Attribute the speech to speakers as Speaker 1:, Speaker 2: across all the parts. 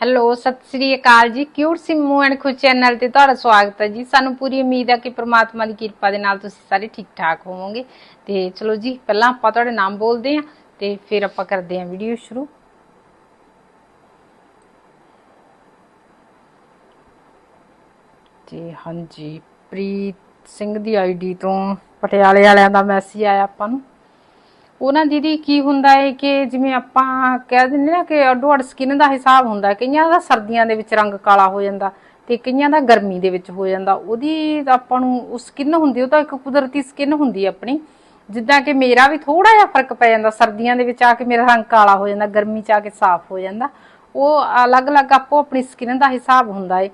Speaker 1: Hello, ਸਤਿ ਸ੍ਰੀ ਅਕਾਲ ਜੀ। Cute Simmu and Khush channel ਤੇ ਤੁਹਾਡਾ ਸਵਾਗਤ ਹੈ ਜੀ। ਸਾਨੂੰ ਪੂਰੀ ਉਮੀਦ ਹੈ ਕਿ ਪ੍ਰਮਾਤਮਾ ਦੀ ਕਿਰਪਾ ਦੇ ਨਾਲ ਤੁਸੀਂ ਸਾਰੇ ਠੀਕ ਠਾਕ ਹੋਵੋਗੇ। ਤੇ ਚਲੋ ਜੀ, ਪਹਿਲਾਂ ਆਪਾਂ ਤੁਹਾਡੇ ਨਾਮ ਬੋਲਦੇ ਹਾਂ ਤੇ ਫਿਰ ਆਪਾਂ ਕਰਦੇ ਹਾਂ ਵੀਡੀਓ ਸ਼ੁਰੂ। ਤੇ ਹਾਂਜੀ, ਪ੍ਰੀਤ ਸਿੰਘ ਦੀ ਆਈਡੀ ਤੋਂ ਪਟਿਆਲੇ ਵਾਲਿਆਂ ਦਾ ਮੈਸੇਜ ਆਇਆ ਆਪਾਂ ਨੂੰ। ਉਹਨਾਂ ਦੀਦੀ ਕੀ ਹੁੰਦਾ ਹੈ ਕਿ ਜਿਵੇਂ ਆਪਾਂ ਕਹਿ ਦਿੰਦੇ ਨਾ ਕਿ ਅੱਡੋ ਅੱਡ ਸਕਿਨ ਦਾ ਹਿਸਾਬ ਹੁੰਦਾ, ਕਈਆਂ ਦਾ ਸਰਦੀਆਂ ਦੇ ਵਿੱਚ ਰੰਗ ਕਾਲਾ ਹੋ ਜਾਂਦਾ ਤੇ ਕਈਆਂ ਦਾ ਗਰਮੀ ਦੇ ਵਿੱਚ ਹੋ ਜਾਂਦਾ। ਉਹਦੀ ਆਪਾਂ ਨੂੰ ਉਹ ਸਕਿਨ ਹੁੰਦੀ, ਉਹ ਤਾਂ ਇੱਕ ਕੁਦਰਤੀ ਸਕਿਨ ਹੁੰਦੀ ਆਪਣੀ। ਜਿੱਦਾਂ ਕਿ ਮੇਰਾ ਵੀ ਥੋੜਾ ਜਿਹਾ ਫ਼ਰਕ ਪੈ ਜਾਂਦਾ, ਸਰਦੀਆਂ ਦੇ ਵਿੱਚ ਆ ਕੇ ਮੇਰਾ ਰੰਗ ਕਾਲਾ ਹੋ ਜਾਂਦਾ, ਗਰਮੀ ਚ ਆ ਕੇ ਸਾਫ਼ ਹੋ ਜਾਂਦਾ। ਉਹ ਅਲੱਗ-ਅਲੱਗ ਆਪੋ ਆਪਣੀ ਸਕਿਨ ਦਾ ਹਿਸਾਬ ਹੁੰਦਾ ਏ।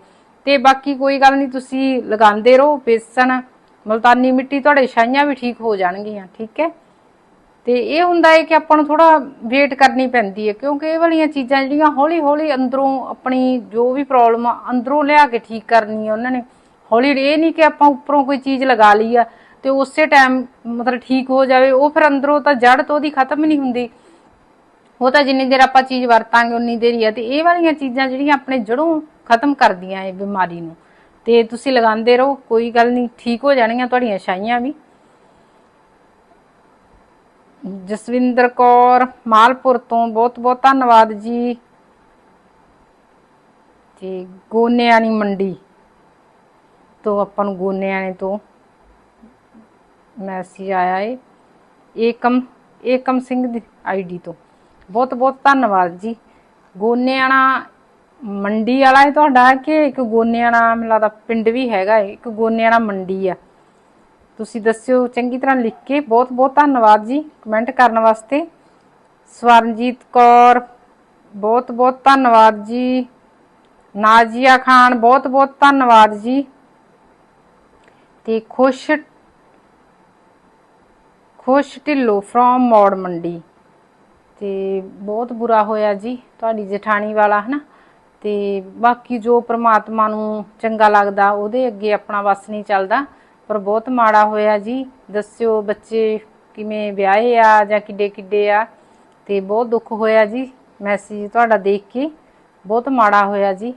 Speaker 1: ਤੇ ਬਾਕੀ ਕੋਈ ਗੱਲ ਨਹੀਂ ਤੁਸੀਂ ਲਗਾਉਂਦੇ ਰਹੋ, ਬੇਸਣ, ਮਲਤਾਨੀ ਮਿੱਟੀ ਤੁਹਾਡੇ ਛਾਈਆਂ ਵੀ ਠੀਕ ਹੋ ਜਾਣਗੀਆਂ, ਠੀਕ ਹੈ? ਤੇ ਇਹ ਹੁੰਦਾ ਹੈ ਕਿ ਆਪਾਂ ਨੂੰ ਥੋੜਾ ਵੇਟ ਕਰਨੀ ਪੈਂਦੀ ਹੈ, ਕਿਉਂਕਿ ਇਹ ਵਾਲੀਆਂ ਚੀਜ਼ਾਂ ਜਿਹੜੀਆਂ ਹੌਲੀ ਹੌਲੀ ਅੰਦਰੋਂ ਆਪਣੀ ਜੋ ਵੀ ਪ੍ਰੋਬਲਮ ਆ, ਅੰਦਰੋਂ ਲਿਆ ਕੇ ਠੀਕ ਕਰਨੀ ਹੈ ਉਹਨਾਂ ਨੇ। ਹੌਲੀ ਇਹ ਨਹੀਂ ਕਿ ਆਪਾਂ ਉੱਪਰੋਂ ਕੋਈ ਚੀਜ਼ ਲਗਾ ਲਈ ਆ ਤੇ ਉਸੇ ਟਾਈਮ ਮਤਲਬ ਠੀਕ ਹੋ ਜਾਵੇ, ਉਹ ਫਿਰ ਅੰਦਰੋਂ ਤਾਂ ਜੜ ਤੋਂ ਉਹਦੀ ਖਤਮ ਨਹੀਂ ਹੁੰਦੀ। ਉਹ ਤਾਂ ਜਿੰਨੀ ਦੇਰ ਆਪਾਂ ਚੀਜ਼ ਵਰਤਾਂਗੇ, ਉਨੀ ਦੇਰ ਹੀ ਆ। ਤੇ ਇਹ ਵਾਲੀਆਂ ਚੀਜ਼ਾਂ ਜਿਹੜੀਆਂ ਆਪਣੇ ਜੜੋਂ ਖਤਮ ਕਰਦੀਆਂ ਇਹ ਬਿਮਾਰੀ ਨੂੰ। ਤੇ ਤੁਸੀਂ ਲਗਾਉਂਦੇ ਰਹੋ, ਕੋਈ ਗੱਲ ਨਹੀਂ, ਠੀਕ ਹੋ ਜਾਣਗੀਆਂ ਤੁਹਾਡੀਆਂ ਛਾਈਆਂ ਵੀ। ਜਸਵਿੰਦਰ ਕੌਰ, ਮਾਲਪੁਰ ਤੋਂ ਬਹੁਤ ਬਹੁਤ ਧੰਨਵਾਦ ਜੀ। ਤੇ ਗੋਨਿਆਣੀ ਮੰਡੀ ਤੋਂ ਆਪਾਂ ਨੂੰ ਗੋਨਿਆਣੇ ਤੋਂ ਮੈਸੇਜ ਆਇਆ ਏ, ਏਕਮ ਏਕਮ ਸਿੰਘ ਦੀ ਆਈਡੀ ਤੋਂ। ਬਹੁਤ ਬਹੁਤ ਧੰਨਵਾਦ ਜੀ। ਗੋਨਿਆਣਾ ਮੰਡੀ ਵਾਲਾ ਹੈ ਤੁਹਾਡਾ ਕਿ ਇੱਕ ਗੋਨਿਆਣਾ ਮੈਨੂੰ ਪਿੰਡ ਵੀ ਹੈਗਾ ਏ, ਇੱਕ ਗੋਨਿਆਣਾ ਮੰਡੀ ਆ। ਤੁਸੀਂ ਦੱਸਿਓ, ਚੰਗੀ ਤਰ੍ਹਾਂ ਲਿਖ ਕੇ ਬਹੁਤ ਬਹੁਤ ਧੰਨਵਾਦ ਜੀ ਕਮੈਂਟ ਕਰਨ ਵਾਸਤੇ। ਸਵਰਨਜੀਤ ਕੌਰ, ਬਹੁਤ ਬਹੁਤ ਧੰਨਵਾਦ ਜੀ। ਨਾਜੀਆ ਖਾਨ, ਬਹੁਤ ਬਹੁਤ ਧੰਨਵਾਦ ਜੀ। ਤੇ ਖੁਸ਼ ਖੁਸ਼ ਢਿੱਲੋਂ ਫਰੋਮ ਮੌੜ ਮੰਡੀ। ਤੇ ਬਹੁਤ ਬੁਰਾ ਹੋਇਆ ਜੀ ਤੁਹਾਡੀ ਜਠਾਣੀ ਵਾਲਾ, ਹਨਾ? ਤੇ ਬਾਕੀ ਜੋ ਪ੍ਰਮਾਤਮਾ ਨੂੰ ਚੰਗਾ ਲੱਗਦਾ, ਉਹਦੇ ਅੱਗੇ ਆਪਣਾ ਵਸ ਨਹੀਂ ਚੱਲਦਾ। ਪਰ ਬਹੁਤ ਮਾੜਾ ਹੋਇਆ ਜੀ। ਦੱਸਿਓ ਬੱਚੇ ਕਿਵੇਂ ਵਿਆਹੇ ਆ ਜਾਂ ਕਿੱਡੇ ਕਿੱਡੇ ਆ। ਤੇ ਬਹੁਤ ਦੁੱਖ ਹੋਇਆ ਜੀ। ਮੈਸੇਜ ਤੁਹਾਡਾ ਦੇਖ ਕੇ ਬਹੁਤ ਮਾੜਾ ਹੋਇਆ ਜੀ।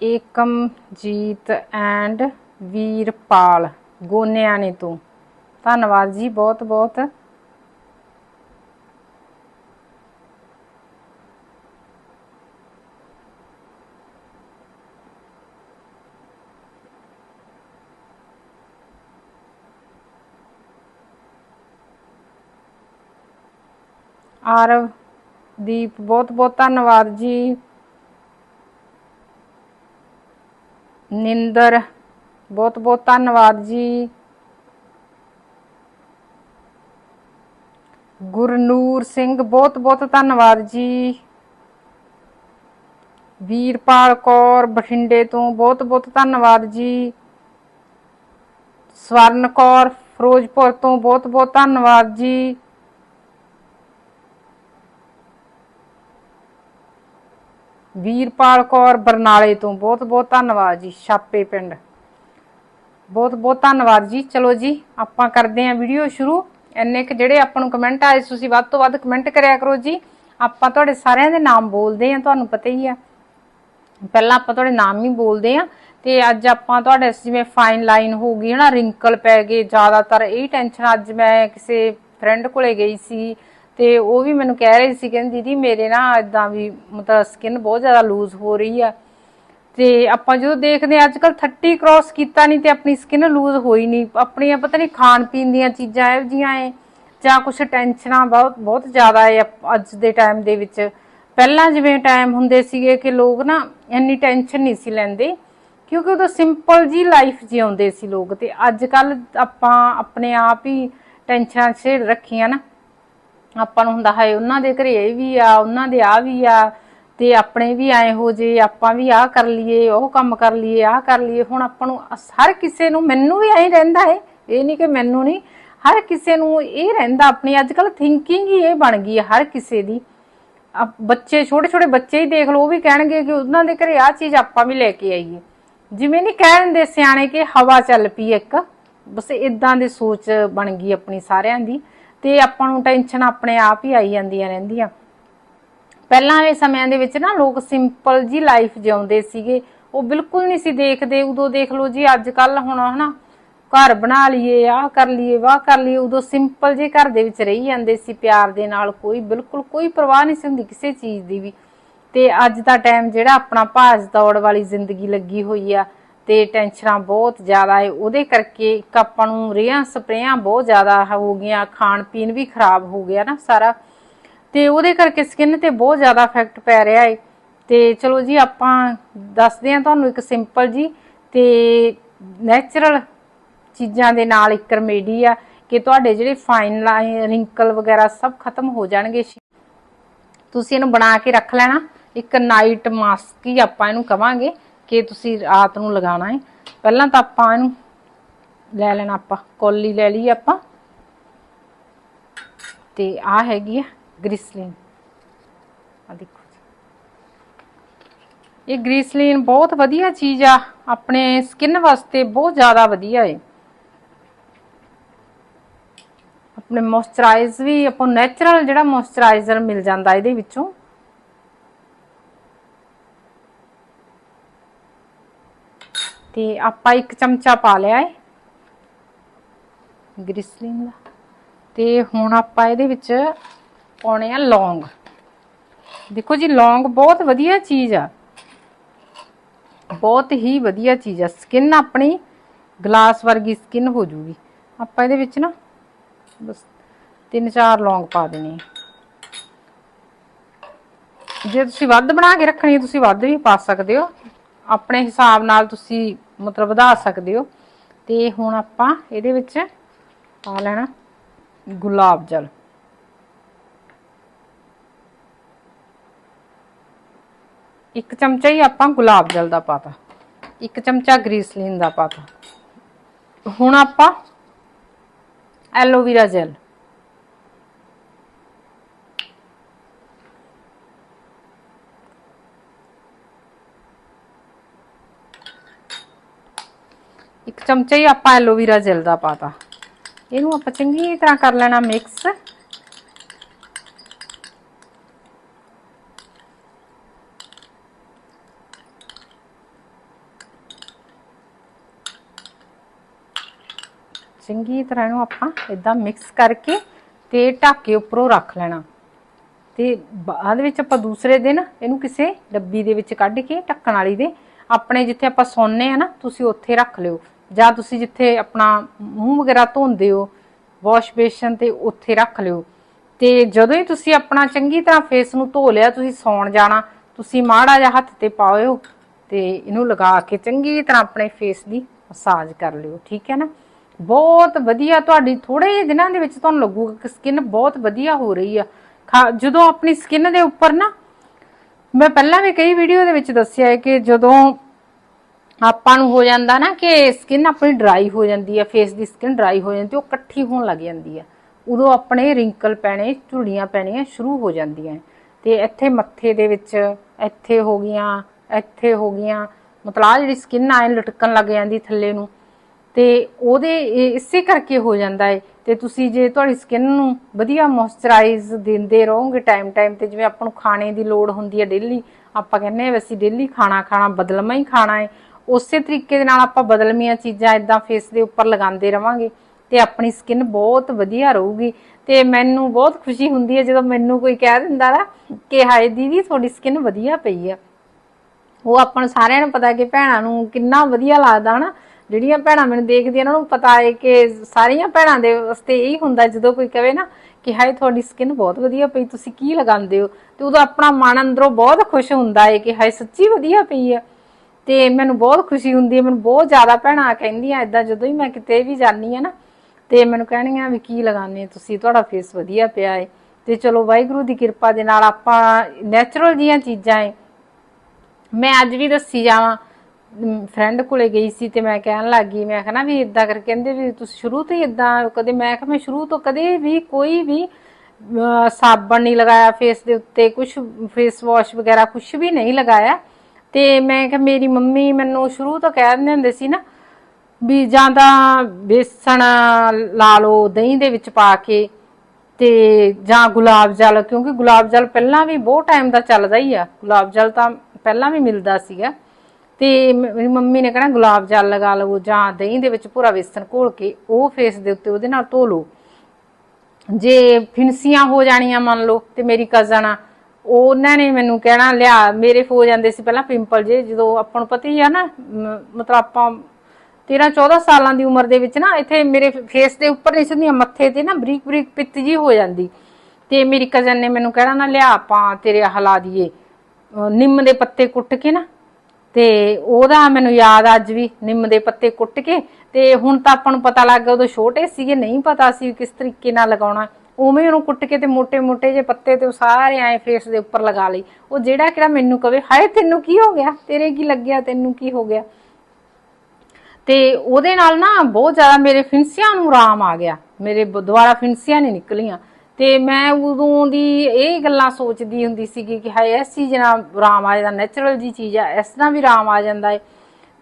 Speaker 1: ਏਕਮਜੀਤ ਐਂਡ ਵੀਰਪਾਲ ਗੋਨਿਆਣੇ ਤੂੰ। ਧੰਨਵਾਦ ਜੀ ਬਹੁਤ ਬਹੁਤ। ਆਰਵ ਦੀਪ ਬਹੁਤ ਬਹੁਤ ਧੰਨਵਾਦ ਜੀ। ਨਿੰਦਰ ਬਹੁਤ ਬਹੁਤ ਧੰਨਵਾਦ ਜੀ। ਗੁਰਨੂਰ ਸਿੰਘ, ਬਹੁਤ ਬਹੁਤ ਧੰਨਵਾਦ ਜੀ। ਵੀਰਪਾਲ ਕੌਰ ਬਠਿੰਡੇ ਤੋਂ ਬਹੁਤ ਬਹੁਤ ਧੰਨਵਾਦ ਜੀ। ਸਵਰਨ ਕੌਰ ਫਿਰੋਜ਼ਪੁਰ ਤੋਂ ਬਹੁਤ ਬਹੁਤ ਧੰਨਵਾਦ ਜੀ। ਵੀਰਪਾਲ ਕੌਰ ਬਰਨਾਲੇ ਤੋਂ ਬਹੁਤ ਬਹੁਤ ਧੰਨਵਾਦ ਜੀ, ਛਾਪੇ ਪਿੰਡ। ਬਹੁਤ ਬਹੁਤ ਧੰਨਵਾਦ ਜੀ। ਚਲੋ ਜੀ, ਆਪਾਂ ਕਰਦੇ ਆਂ ਵੀਡੀਓ ਸ਼ੁਰੂ। ਇੰਨੇ ਕਿ ਜਿਹੜੇ ਆਪਾਂ ਨੂੰ ਕਮੈਂਟ ਆਏ, ਤੁਸੀਂ ਵੱਧ ਤੋਂ ਵੱਧ ਕਮੈਂਟ ਕਰਿਆ ਕਰੋ ਜੀ। ਆਪਾਂ ਤੁਹਾਡੇ ਸਾਰਿਆਂ ਦੇ ਨਾਮ ਬੋਲਦੇ ਆਂ ਤੁਹਾਨੂੰ ਪਤਾ ਹੀ ਆ। ਪਹਿਲਾਂ ਆਪਾਂ ਤੁਹਾਡੇ ਨਾਮ ਹੀ ਬੋਲਦੇ ਆਂ ਤੇ ਅੱਜ ਆਪਾਂ ਤੁਹਾਡੇ ਜਿਵੇਂ ਫਾਈਨ ਲਾਈਨ ਹੋ ਗਈ, ਹਨਾ ਰਿੰਕਲ ਪੈ ਗਏ ਜ਼ਿਆਦਾਤਰ। ਇਹ ਟੈਨਸ਼ਨ ਅੱਜ ਮੈਂ ਕਿਸੇ ਫਰੈਂਡ ਕੋਲੇ ਗਈ ਸੀ ਤੇ ਉਹ ਵੀ ਮੈਨੂੰ ਕਹਿ ਰਹੀ ਸੀ, ਕਹਿੰਦੀ, ਦੀਦੀ, ਮੇਰੇ ਨਾ ਇਦਾਂ ਵੀ ਮਤਲਬ ਸਕਿਨ ਬਹੁਤ ਜ਼ਿਆਦਾ ਲੂਜ਼ ਹੋ ਰਹੀ ਆ। ਤੇ ਆਪਾਂ ਜਦੋਂ ਦੇਖਦੇ ਆ ਅੱਜਕੱਲ 30 ਕ੍ਰਾਸ ਕੀਤਾ ਨਹੀਂ ਤੇ ਆਪਣੀ ਸਕਿਨ ਲੂਜ਼ ਹੋਈ ਨਹੀਂ ਆਪਣੀਆਂ ਪਤਾ ਨਹੀਂ ਖਾਣ ਪੀਣ ਦੀਆਂ ਚੀਜ਼ਾਂ ਇਹੋ ਜੀਆਂ ਐ, ਜਾਂ ਕੁਝ ਟੈਨਸ਼ਨਾਂ ਬਹੁਤ ਬਹੁਤ ਜ਼ਿਆਦਾ ਐ ਅੱਜ ਦੇ ਟਾਈਮ ਦੇ ਵਿੱਚ। ਪਹਿਲਾਂ ਜਿਵੇਂ ਟਾਈਮ ਹੁੰਦੇ ਸੀਗੇ ਕਿ ਲੋਕ ਨਾ ਇੰਨੀ ਟੈਨਸ਼ਨ ਨਹੀਂ ਸੀ ਲੈਂਦੇ, ਕਿਉਂਕਿ ਉਦੋਂ ਸਿੰਪਲ ਜੀ ਲਾਈਫ ਜਿਉਂਦੇ ਸੀ ਲੋਕ। ਤੇ ਅੱਜ ਕੱਲ ਆਪਾਂ ਆਪਣੇ ਆਪ ਹੀ ਟੈਨਸ਼ਨਾਂ ਛੇੜ ਰੱਖੀਆਂ ਨਾ। ਆਪਾਂ ਨੂੰ ਹੁੰਦਾ ਹੈ ਉਹਨਾਂ ਦੇ ਘਰੇ ਇਹ ਵੀ ਆ, ਉਹਨਾਂ ਦੇ ਆ ਵੀ ਆ। ਤੇ ਆਪਣੇ ਵੀ ਆਏ ਹੋ ਜੇ, ਆਪਾਂ ਵੀ ਆਹ ਕਰ ਲਈਏ, ਉਹ ਕੰਮ ਕਰ ਲਈਏ, ਆਹ ਕਰ ਲਈਏ, ਹੁਣ ਆਪਾਂ ਨੂੰ ਹਰ ਕਿਸੇ ਨੂੰ ਮੈਨੂੰ ਵੀ ਐਂ ਰਹਿੰਦਾ ਹੈ ਇਹ ਨਹੀਂ ਕਿ ਮੈਨੂੰ ਨਹੀਂ, ਹਰ ਕਿਸੇ ਨੂੰ ਇਹ ਰਹਿੰਦਾ ਆਪਣੀ ਅੱਜ ਕੱਲ ਥਿੰਕਿੰਗ ਹੀ ਇਹ ਬਣ ਗਈ ਹੈ ਹਰ ਕਿਸੇ ਦੀ। ਆ ਬੱਚੇ ਛੋਟੇ ਛੋਟੇ ਬੱਚੇ ਹੀ ਦੇਖ ਲਓ, ਉਹ ਵੀ ਕਹਿਣਗੇ ਕਿ ਉਹਨਾਂ ਦੇ ਘਰੇ ਆਹ ਚੀਜ਼ ਆਪਾਂ ਵੀ ਲੈ ਕੇ ਆਈਏ। ਜਿਵੇਂ ਨਹੀਂ ਕਹਿ ਦਿੰਦੇ ਸਿਆਣੇ ਕਿ ਹਵਾ ਚੱਲ ਪਈ ਇੱਕ, ਬਸ ਇਦਾਂ ਦੀ ਸੋਚ ਬਣ ਗਈ ਆਪਣੀ ਸਾਰਿਆਂ ਦੀ, ਤੇ ਆਪਾਂ ਨੂੰ ਟੈਨਸ਼ਨ ਆਪਣੇ ਆਪ ਹੀ ਆਈ ਜਾਂਦੀਆਂ ਰਹਿੰਦੀਆਂ। ਪਹਿਲਾਂ ਵਾਲੇ ਸਮਿਆਂ ਦੇ ਵਿੱਚ ਨਾ ਲੋਕ ਸਿੰਪਲ ਜੀ ਲਾਈਫ ਜਿਉਂਦੇ ਸੀਗੇ। ਉਹ ਬਿਲਕੁਲ ਨਹੀਂ ਸੀ ਦੇਖਦੇ। ਉਦੋਂ ਦੇਖ ਲਓ ਜੀ, ਅੱਜ ਕੱਲ ਹੁਣ ਹਨਾ, ਘਰ ਬਣਾ ਲਈਏ, ਆਹ ਕਰ ਲਈਏ, ਵਾਹ ਕਰ ਲਈਏ, ਉਦੋਂ ਸਿੰਪਲ ਜੇ ਘਰ ਦੇ ਵਿੱਚ ਰਹੀ ਜਾਂਦੇ ਸੀ ਪਿਆਰ ਦੇ ਨਾਲ ਕੋਈ, ਬਿਲਕੁਲ ਕੋਈ ਪਰਵਾਹ ਨਹੀਂ ਸੀ ਹੁੰਦੀ ਕਿਸੇ ਚੀਜ਼ ਦੀ ਵੀ। ਤੇ ਅੱਜ ਦਾ ਟਾਈਮ ਜਿਹੜਾ ਆਪਣਾ ਭਾਜ ਦੌੜ ਵਾਲੀ ਜ਼ਿੰਦਗੀ ਲੱਗੀ ਹੋਈ ਆ ਤੇ ਟੈਨਸ਼ਨਾਂ ਬਹੁਤ ਜ਼ਿਆਦਾ ਏ। ਉਹਦੇ ਕਰਕੇ ਇੱਕ ਆਪਾਂ ਨੂੰ ਰੇਹਾਂ ਸਪਰੇਆਂ ਬਹੁਤ ਜ਼ਿਆਦਾ ਹੋ ਗਈਆਂ ਖਾਣ ਪੀਣ ਵੀ ਖਰਾਬ ਹੋ ਗਿਆ ਨਾ ਸਾਰਾ। ਤੇ ਉਹਦੇ ਕਰਕੇ ਸਕਿਨ ਤੇ ਬਹੁਤ ਜ਼ਿਆਦਾ ਇਫੈਕਟ ਪੈ ਰਿਹਾ ਏ। ਤੇ ਚਲੋ ਜੀ, ਆਪਾਂ ਦੱਸਦੇ ਹਾਂ ਤੁਹਾਨੂੰ ਇੱਕ ਸਿੰਪਲ ਜੀ ਤੇ ਨੈਚੁਰਲ ਚੀਜ਼ਾਂ ਦੇ ਨਾਲ ਇੱਕ ਰਮੇਡੀ ਆ ਕਿ ਤੁਹਾਡੇ ਜਿਹੜੇ ਫਾਈਨ ਲਾਈਨ ਰਿੰਕਲ ਵਗੈਰਾ ਸਭ ਖਤਮ ਹੋ ਜਾਣਗੇ। ਤੁਸੀਂ ਇਹਨੂੰ ਬਣਾ ਕੇ ਰੱਖ ਲੈਣਾ। ਇੱਕ ਨਾਈਟ ਮਾਸਕ ਹੀ ਆਪਾਂ ਇਹਨੂੰ ਕਵਾਂਗੇ ਕਿ ਤੁਸੀਂ ਰਾਤ ਨੂੰ ਲਗਾਉਣਾ ਹੈ ਪਹਿਲਾਂ ਤਾਂ ਆਪਾਂ ਇਹਨੂੰ ਲੈ ਲੈਣਾ ਆਪਾਂ, ਕੋਲੀ ਲੈ ਲਈ ਆਪਾਂ। ਤੇ ਆ ਹੈਗੀ ਆ ਗ੍ਰਿਸਲਿਨ। ਆ ਦੇਖੋ ਇਹ ਗ੍ਰਿਸਲਿਨ ਬਹੁਤ ਵਧੀਆ ਚੀਜ਼ ਆ। ਆਪਣੇ ਸਕਿਨ ਵਾਸਤੇ ਬਹੁਤ ਜ਼ਿਆਦਾ ਵਧੀਆ ਹੈ ਆਪਣੇ ਮੋਇਸਚਰਾਈਜ਼ ਵੀ, ਆਪਾਂ ਨੈਚੁਰਲ ਜਿਹੜਾ ਮੋਇਸਚਰਾਈਜ਼ਰ ਮਿਲ ਜਾਂਦਾ ਇਹਦੇ ਵਿੱਚੋਂ। ਤੇ ਆਪਾਂ ਇੱਕ ਚਮਚਾ ਪਾ ਲਿਆ ਏ। ਗ੍ਰਿਸਲਿਨ ਦਾ। ਤੇ ਹੁਣ ਆਪਾਂ ਇਹਦੇ ਵਿੱਚ ਪਾਉਣੇ ਆ ਲੌਂਗ। ਦੇਖੋ ਜੀ, ਲੌਂਗ ਬਹੁਤ ਵਧੀਆ ਚੀਜ਼ ਆ। ਬਹੁਤ ਹੀ ਵਧੀਆ ਚੀਜ਼ ਆ। ਸਕਿਨ ਆਪਣੀ ਗਲਾਸ ਵਰਗੀ ਸਕਿਨ ਹੋ ਜੂਗੀ। ਆਪਾਂ ਇਹਦੇ ਵਿੱਚ ਨਾ ਬਸ ਤਿੰਨ ਚਾਰ ਲੌਂਗ ਪਾ ਦੇਣੇ ਆ। ਜੇ ਤੁਸੀਂ ਵੱਧ ਬਣਾ ਕੇ ਰੱਖਣੀ ਤੁਸੀਂ ਵੱਧ ਵੀ ਪਾ ਸਕਦੇ ਹੋ। ਆਪਣੇ ਹਿਸਾਬ ਨਾਲ ਤੁਸੀਂ ਮਤਲਬ ਵਧਾ ਸਕਦੇ ਹੋ। ਤੇ ਹੁਣ ਆਪਾਂ ਇਹਦੇ ਵਿੱਚ ਪਾ ਲੈਣਾ ਗੁਲਾਬ ਜਲ। ਇੱਕ ਚਮਚਾ ਹੀ ਆਪਾਂ ਗੁਲਾਬ ਜਲ ਦਾ ਪਾਤਾ। ਇੱਕ ਚਮਚਾ ਗ੍ਰੀਸਲਿਨ ਦਾ ਪਾਤਾ। ਹੁਣ ਆਪਾਂ ਐਲੋਵੀਰਾ ਜੈਲ। ਇੱਕ ਚਮਚਾ ਹੀ ਆਪਾਂ ਐਲੋਵੀਰਾ ਜੈਲ ਦਾ ਪਾਤਾ। ਇਹਨੂੰ ਆਪਾਂ ਚੰਗੀ ਤਰ੍ਹਾਂ ਕਰ ਲੈਣਾ ਮਿਕਸ। ਚੰਗੀ ਤਰ੍ਹਾਂ ਇਹਨੂੰ ਆਪਾਂ ਇਦਾਂ ਮਿਕਸ ਕਰਕੇ ਤੇ ਢੱਕ ਉੱਪਰੋਂ ਰੱਖ ਲੈਣਾ। ਤੇ ਬਾਅਦ ਵਿੱਚ ਆਪਾਂ ਦੂਸਰੇ ਦਿਨ ਇਹਨੂੰ ਕਿਸੇ ਡੱਬੀ ਦੇ ਵਿੱਚ ਕੱਢ ਕੇ ਢੱਕਣ ਵਾਲੀ ਦੇ ਆਪਣੇ ਜਿੱਥੇ ਆਪਾਂ ਸੌਂਨੇ ਆ ਨਾ, ਤੁਸੀਂ ਉੱਥੇ ਰੱਖ ਲਿਓ। ਜਾਂ ਤੁਸੀਂ ਜਿੱਥੇ ਆਪਣਾ ਮੂੰਹ ਵਗੈਰਾ ਧੋਂਦੇ ਹੋ ਵਾਸ਼ ਬੇਸ਼ਨ ਤੇ ਉੱਥੇ ਰੱਖ ਲਿਓ। ਤੇ ਜਦੋਂ ਹੀ ਤੁਸੀਂ ਆਪਣਾ ਚੰਗੀ ਤਰ੍ਹਾਂ ਫੇਸ ਨੂੰ ਧੋ ਲਿਆ, ਤੁਸੀਂ ਸੌਣ ਜਾਣਾ, ਤੁਸੀਂ ਮਾੜਾ ਜਿਹਾ ਹੱਥ ਤੇ ਪਾਇਓ ਤੇ ਇਹਨੂੰ ਲਗਾ ਕੇ ਚੰਗੀ ਤਰ੍ਹਾਂ ਆਪਣੇ ਫੇਸ ਦੀ ਮਸਾਜ ਕਰ ਲਿਓ, ਠੀਕ ਹੈ ਨਾ? ਬਹੁਤ ਵਧੀਆ, ਤੁਹਾਡੀ ਥੋੜੇ ਜਿਹੇ ਦਿਨਾਂ ਦੇ ਵਿੱਚ ਤੁਹਾਨੂੰ ਲੱਗੂਗਾ ਕਿ ਸਕਿਨ ਬਹੁਤ ਵਧੀਆ ਹੋ ਰਹੀ ਆ। ਖਾ- ਜਦੋਂ ਆਪਣੀ ਸਕਿਨ ਦੇ ਉੱਪਰ ਨਾ, ਮੈਂ ਪਹਿਲਾਂ ਵੀ ਕਈ ਵੀਡੀਓ ਦੇ ਵਿੱਚ ਦੱਸਿਆ ਹੈ ਕਿ ਜਦੋਂ ਆਪਾਂ ਨੂੰ ਹੋ ਜਾਂਦਾ ਨਾ ਕਿ ਸਕਿਨ ਆਪਣੀ ਡਰਾਈ ਹੋ ਜਾਂਦੀ ਹੈ ਫੇਸ ਦੀ ਸਕਿਨ ਡਰਾਈ ਹੋ ਜਾਂਦੀ ਉਹ ਇਕੱਠੀ ਹੋਣ ਲੱਗ ਜਾਂਦੀ ਹੈ ਉਦੋਂ ਆਪਣੇ ਰਿੰਕਲ ਪੈਣੇ, ਝੁਰੜੀਆਂ ਪੈਣੀਆਂ ਸ਼ੁਰੂ ਹੋ ਜਾਂਦੀਆਂ ਤੇ ਇੱਥੇ ਮੱਥੇ ਦੇ ਵਿੱਚ, ਇੱਥੇ ਹੋ ਗਈਆਂ, ਇੱਥੇ ਹੋ ਗਈਆਂ। ਮਤਲਬ ਆ ਜਿਹੜੀ ਸਕਿਨ ਆਏ ਲਟਕਣ ਲੱਗ ਜਾਂਦੀ ਥੱਲੇ ਨੂੰ। ਤੇ ਉਹਦੇ ਇਸੇ ਕਰਕੇ ਹੋ ਜਾਂਦਾ ਹੈ ਤੇ ਤੁਸੀਂ ਜੇ ਤੁਹਾਡੀ ਸਕਿਨ ਨੂੰ ਵਧੀਆ ਮੋਇਸਚਰਾਈਜ਼ ਦਿੰਦੇ ਰਹੋਗੇ ਟਾਈਮ ਟਾਈਮ ਤੇ, ਜਿਵੇਂ ਆਪਾਂ ਨੂੰ ਖਾਣੇ ਦੀ ਲੋੜ ਹੁੰਦੀ ਹੈ ਡੇਲੀ ਆਪਾਂ ਕਹਿੰਦੇ ਆ ਅਸੀਂ ਡੇਲੀ ਖਾਣਾ ਖਾਣਾ ਬਦਲਮਾ ਹੀ ਖਾਣਾ ਹੈ ਉਸੇ ਤਰੀਕੇ ਦੇ ਨਾਲ ਆਪਾਂ ਬਦਲਮੀਆਂ ਚੀਜ਼ਾਂ ਇਦਾਂ ਫੇਸ ਦੇ ਉੱਪਰ ਲਗਾਉਂਦੇ ਰਵਾਂਗੇ ਤੇ ਆਪਣੀ ਸਕਿਨ ਬਹੁਤ ਵਧੀਆ ਰਹੂਗੀ। ਤੇ ਮੈਨੂੰ ਬਹੁਤ ਖੁਸ਼ੀ ਹੁੰਦੀ ਹੈ ਜਦੋਂ ਮੈਨੂੰ ਕੋਈ ਕਹਿ ਦਿੰਦਾ ਨਾ ਕਿ ਹਾਏ ਦੀਦੀ, ਤੁਹਾਡੀ ਸਕਿਨ ਵਧੀਆ ਪਈ ਆ। ਉਹ ਆਪਾਂ ਨੂੰ ਸਾਰਿਆਂ ਨੂੰ ਪਤਾ ਕਿ ਭੈਣਾਂ ਨੂੰ ਕਿੰਨਾ ਵਧੀਆ ਲੱਗਦਾ ਹਨਾ। ਜਿਹੜੀਆਂ ਭੈਣਾਂ ਮੈਨੂੰ ਦੇਖਦੀਆਂ ਉਹਨਾਂ ਨੂੰ ਪਤਾ ਹੈ ਕਿ ਸਾਰੀਆਂ ਭੈਣਾਂ ਦੇ ਵਾਸਤੇ ਇਹ ਹੁੰਦਾ, ਜਦੋਂ ਕੋਈ ਕਹੇ ਨਾ ਕਿ ਹਾਏ, ਤੁਹਾਡੀ ਸਕਿਨ ਬਹੁਤ ਵਧੀਆ ਪਈ, ਤੁਸੀਂ ਕੀ ਲਗਾਉਂਦੇ ਹੋ? ਤੇ ਉਦੋਂ ਆਪਣਾ ਮਨ ਅੰਦਰੋਂ ਬਹੁਤ ਖੁਸ਼ ਹੁੰਦਾ ਹੈ ਕਿ ਹਾਏ, ਸੱਚੀ ਵਧੀਆ ਪਈ ਹੈ ਤੇ ਮੈਨੂੰ ਬਹੁਤ ਖੁਸ਼ੀ ਹੁੰਦੀ ਹੈ, ਮੈਨੂੰ ਬਹੁਤ ਜ਼ਿਆਦਾ ਭੈਣਾਂ ਕਹਿੰਦੀਆਂ ਇਦਾਂ ਜਦੋਂ ਹੀ ਮੈਂ ਕਿਤੇ ਵੀ ਜਾਂਦੀ ਆ ਨਾ, ਤੇ ਮੈਨੂੰ ਕਹਿਣੀਆਂ ਵੀ ਕੀ ਲਗਾਉਂਦੇ ਤੁਸੀਂ? ਤੁਹਾਡਾ ਫੇਸ ਵਧੀਆ ਪਿਆ ਹੈ। ਤੇ ਚਲੋ, ਵਾਹਿਗੁਰੂ ਦੀ ਕਿਰਪਾ ਦੇ ਨਾਲ ਆਪਾਂ ਨੈਚੁਰਲ ਜੀਆਂ ਚੀਜ਼ਾਂ ਹੈ। ਮੈਂ ਅੱਜ ਵੀ ਦੱਸੀ ਜਾਵਾਂ ਫਰੈਂਡ ਕੋਲੇ ਗਈ ਸੀ ਤੇ ਮੈਂ ਕਹਿਣ ਲੱਗੀ ਮੈਂ ਕਿਹਾ ਨਾ ਵੀ ਇਦਾਂ ਕਰ ਕਹਿੰਦੇ ਵੀ ਤੁਸੀਂ ਸ਼ੁਰੂ ਤੋਂ ਹੀ ਇਦਾਂ ਕਦੇ, ਮੈਂ ਕਿਹਾ ਮੈਂ ਸ਼ੁਰੂ ਤੋਂ ਕਦੇ ਵੀ ਕੋਈ ਵੀ ਸਾਬਣ ਨਹੀਂ ਲਗਾਇਆ ਫੇਸ ਦੇ ਉੱਤੇ ਕੁਝ ਫੇਸ ਵਾਸ਼ ਵਗੈਰਾ ਕੁਝ ਵੀ ਨਹੀਂ ਲਗਾਇਆ। ਤੇ ਮੈਂ ਕਿਹਾ ਮੇਰੀ ਮੰਮੀ ਮੈਨੂੰ ਸ਼ੁਰੂ ਤੋਂ ਕਹਿ ਦਿੰਦੇ ਹੁੰਦੇ ਸੀ ਨਾ ਵੀ ਜਾਂ ਤਾਂ ਬੇਸਣ ਲਾ ਲਓ ਦਹੀਂ ਦੇ ਵਿੱਚ ਪਾ ਕੇ ਤੇ ਜਾਂ ਗੁਲਾਬ ਜਲ, ਕਿਉਂਕਿ ਗੁਲਾਬ ਜਲ ਪਹਿਲਾਂ ਵੀ ਬਹੁਤ ਟਾਈਮ ਦਾ ਚੱਲਦਾ ਹੀ ਆ। ਗੁਲਾਬ ਜਲ ਤਾਂ ਪਹਿਲਾਂ ਵੀ ਮਿਲਦਾ ਸੀਗਾ। ਤੇ ਮੇਰੀ ਮੰਮੀ ਨੇ ਕਹਿਣਾ ਗੁਲਾਬ ਜਲ ਲਗਾ ਲਵੋ ਜਾਂ ਦਹੀਂ ਦੇ ਵਿੱਚ ਭੂਰਾ ਵੇਸਣ ਘੋਲ ਕੇ ਉਹ ਫੇਸ ਦੇ ਉੱਤੇ ਉਹਦੇ ਨਾਲ ਧੋ ਲਓ। ਜੇ ਫਿਨਸੀਆਂ ਹੋ ਜਾਣੀਆਂ ਮੰਨ ਲਓ ਤੇ ਮੇਰੀ ਕਜ਼ਨ ਆ, ਉਹਨਾਂ ਨੇ ਮੈਨੂੰ ਕਹਿਣਾ, ਲਿਆ ਮੇਰੇ ਹੋ ਜਾਂਦੇ ਸੀ ਪਹਿਲਾਂ ਪਿੰਪਲ ਜੇ ਜਦੋਂ ਆਪਾਂ ਨੂੰ ਪਤਾ ਹੀ ਆ ਨਾ ਮਤਲਬ ਆਪਾਂ 13 14 ਸਾਲਾਂ ਦੀ ਉਮਰ ਦੇ ਵਿੱਚ ਨਾ, ਇੱਥੇ ਮੇਰੇ ਫੇਸ ਦੇ ਉੱਪਰ ਨਹੀਂ ਸਿੱਧੀਆਂ, ਮੱਥੇ ਤੇ ਨਾ ਬਰੀਕ ਬਰੀਕ ਪਿੱਤ ਜੀ ਹੋ ਜਾਂਦੀ। ਤੇ ਮੇਰੀ ਕਜ਼ਨ ਨੇ ਮੈਨੂੰ ਕਹਿਣਾ ਨਾ, ਲਿਆ ਆਪਾਂ ਤੇਰੇ ਹਲਾ ਦੀਏ ਨਿੰਮ ਦੇ ਪੱਤੇ ਕੁੱਟ ਕੇ ਨਾ ਤੇ ਉਹਦਾ ਮੈਨੂੰ ਯਾਦ ਅੱਜ ਵੀ ਨਿੰਮ ਦੇ ਪੱਤੇ ਕੁੱਟ ਕੇ, ਤੇ ਹੁਣ ਤਾਂ ਆਪਾਂ ਨੂੰ ਪਤਾ ਲੱਗ ਗਿਆ ਉਦੋਂ ਛੋਟੇ ਸੀਗੇ, ਨਹੀਂ ਪਤਾ ਸੀ ਕਿਸ ਤਰੀਕੇ ਨਾਲ ਲਗਾਉਣਾ। ਉਵੇਂ ਉਹਨੂੰ ਕੁੱਟ ਕੇ ਤੇ ਮੋٹے-ਮੋٹے ਜੇ ਪੱਤੇ ਤੇ ਸਾਰੇ ਐ ਫੇਸ ਦੇ ਉੱਪਰ ਲਗਾ ਲਈ। ਉਹ ਜਿਹੜਾ ਕਿਹੜਾ ਮੈਨੂੰ ਕਵੇ, ਹਾਏ ਤੈਨੂੰ ਕੀ ਹੋ ਗਿਆ? ਤੇਰੇ ਕੀ ਲੱਗਿਆ? ਤੈਨੂੰ ਕੀ ਹੋ ਗਿਆ? ਤੇ ਉਹਦੇ ਨਾਲ ਨਾ ਬਹੁਤ ਜ਼ਿਆਦਾ ਮੇਰੇ ਫਿੰਸੀਆਂ ਨੂੰ ਆਰਾਮ ਆ ਗਿਆ। ਮੇਰੇ ਦੁਬਾਰਾ ਫਿੰਸੀਆਂ ਨਹੀਂ ਨਿਕਲੀਆਂ। ਤੇ ਮੈਂ ਉਦੋਂ ਦੀ ਇਹ ਗੱਲਾਂ ਸੋਚਦੀ ਹੁੰਦੀ ਸੀਗੀ ਕਿ ਹਾਏ, ਇਸ ਚੀਜ਼ ਨਾਲ ਆਰਾਮ ਆ ਜਾਂਦਾ ਨੈਚੁਰਲ ਜੀ ਚੀਜ਼ ਆ, ਇਸ ਤਰ੍ਹਾਂ ਵੀ ਆਰਾਮ ਆ ਜਾਂਦਾ ਹੈ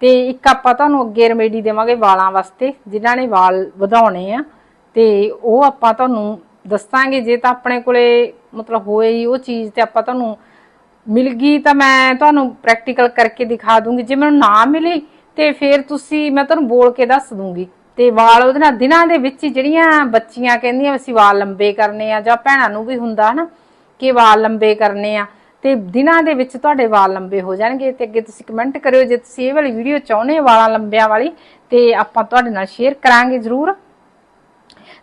Speaker 1: ਤੇ ਇੱਕ ਆਪਾਂ ਤੁਹਾਨੂੰ ਅੱਗੇ ਰੈਮੇਡੀ ਦੇਵਾਂਗੇ ਵਾਲਾਂ ਵਾਸਤੇ, ਜਿਨ੍ਹਾਂ ਨੇ ਵਾਲ ਵਧਾਉਣੇ ਆ। ਤੇ ਉਹ ਆਪਾਂ ਤੁਹਾਨੂੰ ਦੱਸਾਂਗੇ, ਜੇ ਤਾਂ ਆਪਣੇ ਕੋਲੇ ਮਤਲਬ ਹੋਏ ਹੀ ਉਹ ਚੀਜ਼ ਤੇ ਆਪਾਂ ਤੁਹਾਨੂੰ ਮਿਲ ਗਈ ਤਾਂ ਮੈਂ ਤੁਹਾਨੂੰ ਪ੍ਰੈਕਟੀਕਲ ਕਰਕੇ ਦਿਖਾ ਦੂੰਗੀ। ਜੇ ਮੈਨੂੰ ਨਾ ਮਿਲੀ ਤੇ ਫਿਰ ਤੁਸੀਂ, ਮੈਂ ਤੁਹਾਨੂੰ ਬੋਲ ਕੇ ਦੱਸ ਦੂੰਗੀ। ਤੇ ਵਾਲ ਉਹਦੇ ਨਾਲ ਦਿਨਾਂ ਦੇ ਵਿੱਚ ਹੀ ਜਿਹੜੀਆਂ ਬੱਚੀਆਂ ਕਹਿੰਦੀਆਂ ਅਸੀਂ ਵਾਲ ਲੰਬੇ ਕਰਨੇ ਆ, ਜਾਂ ਭੈਣਾਂ ਨੂੰ ਵੀ ਹੁੰਦਾ ਹਨਾ, ਕਿ ਵਾਲ ਲੰਬੇ ਕਰਨੇ ਆ, ਤੇ ਦਿਨਾਂ ਦੇ ਵਿੱਚ ਤੁਹਾਡੇ ਵਾਲ ਲੰਬੇ ਹੋ ਜਾਣਗੇ। ਤੇ ਅੱਗੇ ਤੁਸੀਂ ਕਮੈਂਟ ਕਰਿਓ ਜੇ ਤੁਸੀਂ ਇਹ ਵਾਲੀ ਵੀਡੀਓ ਚਾਹੁੰਦੇ ਹੋ ਵਾਲਾਂ ਲੰਬਿਆਂ ਵਾਲੀ, ਤੇ ਆਪਾਂ ਤੁਹਾਡੇ ਨਾਲ ਸ਼ੇਅਰ ਕਰਾਂਗੇ ਜ਼ਰੂਰ।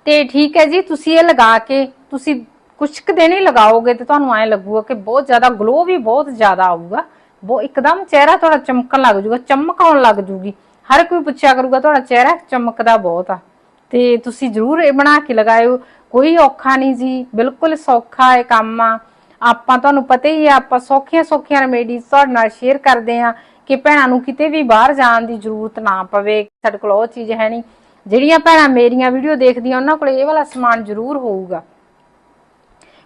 Speaker 1: ਤੇ ਠੀਕ ਹੈ ਜੀ, ਤੁਸੀਂ ਇਹ ਲਗਾ ਕੇ, ਤੁਸੀਂ ਕੁਝ ਕੁ ਦਿਨ ਹੀ ਲਗਾਓਗੇ ਤੇ ਤੁਹਾਨੂੰ ਐਂ ਲੱਗੂਗਾ ਕਿ ਬਹੁਤ ਜ਼ਿਆਦਾ ਗਲੋ ਵੀ ਬਹੁਤ ਜ਼ਿਆਦਾ ਆਊਗਾ। ਬਹੁਤ ਇੱਕਦਮ ਚਿਹਰਾ ਤੁਹਾਡਾ ਚਮਕਣ ਲੱਗ ਜਾਊਗਾ ਚਮਕ ਆਉਣ ਲੱਗ ਜੂਗੀ ਹਰ ਕੋਈ ਪੁੱਛਿਆ ਕਰੂਗਾ, ਤੁਹਾਡਾ ਚਿਹਰਾ ਚਮਕਦਾ ਬਹੁਤ ਆ। ਤੇ ਤੁਸੀਂ ਜ਼ਰੂਰ ਇਹ ਬਣਾ ਕੇ ਲਗਾਇਓ। ਕੋਈ ਔਖਾ ਨਹੀਂ ਜੀ, ਬਿਲਕੁਲ ਸੌਖਾ ਹੈ ਕੰਮ ਆ। ਆਪਾਂ ਤੁਹਾਨੂੰ ਪਤਾ ਹੀ ਆ, ਆਪਾਂ ਸੌਖੀਆਂ ਸੌਖੀਆਂ ਰੈਮੇਡੀਜ਼ ਤੁਹਾਡੇ ਨਾਲ ਸ਼ੇਅਰ ਕਰਦੇ ਆ ਕਿ ਭੈਣਾਂ ਨੂੰ ਕਿਤੇ ਵੀ ਬਾਹਰ ਜਾਣ ਦੀ ਜ਼ਰੂਰਤ ਨਾ ਪਵੇ, ਸਾਡੇ ਕੋਲ ਉਹ ਚੀਜ਼ ਹੈ ਨਹੀਂ। ਜਿਹੜੀਆਂ ਭੈਣਾਂ ਮੇਰੀਆਂ ਵੀਡੀਓ ਦੇਖਦੀਆਂ, ਉਹਨਾਂ ਕੋਲ ਇਹ ਵਾਲਾ ਸਮਾਨ ਜ਼ਰੂਰ ਹੋਊਗਾ।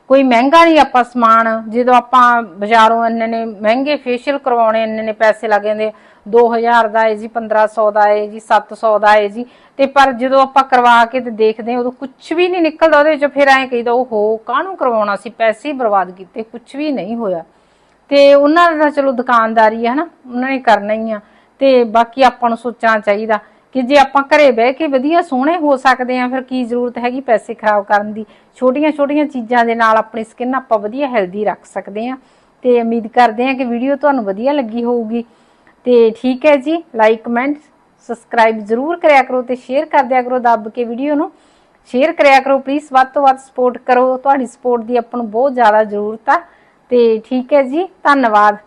Speaker 1: ਕੋਈ ਮਹਿੰਗਾ ਨਹੀਂ ਆਪਾਂ ਸਮਾਨ, ਜਦੋਂ ਆਪਾਂ ਬਾਜ਼ਾਰੋਂ ਇੰਨੇ ਨੇ ਮਹਿੰਗੇ ਫੇਸ਼ੀਅਲ ਕਰਵਾਉਣੇ, ਇੰਨੇ ਨੇ ਪੈਸੇ ਲੱਗ ਜਾਂਦੇ 2000 ਦਾ ਹੈ ਜੀ 1500 ਦਾ ਹੈ ਜੀ 700 ਦਾ ਹੈ ਜੀ। ਤੇ ਪਰ ਜਦੋਂ ਆਪਾਂ ਕਰਵਾ ਕੇ ਤੇ ਦੇਖਦੇ ਹਾਂ, ਉਦੋਂ ਕੁਝ ਵੀ ਨਹੀਂ ਨਿਕਲਦਾ, ਉਹਦੇ ਵਿੱਚੋਂ ਫਿਰ ਐਂ ਕਹੀਦਾ ਉਹ ਹੋ ਕਾਹਨੂੰ ਕਰਵਾਉਣਾ ਸੀ? ਪੈਸੇ ਹੀ ਬਰਬਾਦ ਕੀਤੇ ਕੁਝ ਵੀ ਨਹੀਂ ਹੋਇਆ। ਤੇ ਉਹਨਾਂ ਦਾ ਚਲੋ ਦੁਕਾਨਦਾਰੀ ਹੈ ਨਾ ਉਹਨਾਂ ਨੇ ਕਰਨਾ ਹੀ ਆ। ਤੇ ਬਾਕੀ ਆਪਾਂ ਨੂੰ ਸੋਚਣਾ ਚਾਹੀਦਾ। ਕਿ ਜੇ ਆਪਾਂ ਘਰੇ ਬਹਿ ਕੇ ਵਧੀਆ ਸੋਹਣੇ ਹੋ ਸਕਦੇ ਆ ਫਿਰ ਕੀ ਜ਼ਰੂਰਤ ਹੈਗੀ ਪੈਸੇ ਖਰਾਬ ਕਰਨ ਦੀ? ਛੋਟੀਆਂ ਛੋਟੀਆਂ ਚੀਜ਼ਾਂ ਦੇ ਨਾਲ ਆਪਣੀ ਸਕਿਨ ਆਪਾਂ ਵਧੀਆ ਹੈਲਦੀ ਰੱਖ ਸਕਦੇ ਆ ਤੇ ਉਮੀਦ ਕਰਦੇ ਆ ਕਿ ਵੀਡੀਓ ਤੁਹਾਨੂੰ ਵਧੀਆ ਲੱਗੀ ਹੋਊਗੀ। ਤੇ ਠੀਕ ਹੈ ਜੀ ਲਾਈਕ ਕਮੈਂਟ ਸਬਸਕ੍ਰਾਈਬ ਜ਼ਰੂਰ ਕਰਿਆ ਕਰੋ ਤੇ ਸ਼ੇਅਰ ਕਰ ਦਿਆ ਕਰੋ ਦੱਬ ਕੇ ਵੀਡੀਓ ਨੂੰ। ਸ਼ੇਅਰ ਕਰਿਆ ਕਰੋ ਪਲੀਜ਼ ਵੱਧ ਤੋਂ ਵੱਧ ਸਪੋਰਟ ਕਰੋ। ਤੁਹਾਡੀ ਸਪੋਰਟ ਦੀ ਆਪਾਂ ਨੂੰ ਬਹੁਤ ਜ਼ਿਆਦਾ ਜ਼ਰੂਰਤ ਆ। ਤੇ ਠੀਕ ਹੈ ਜੀ, ਧੰਨਵਾਦ।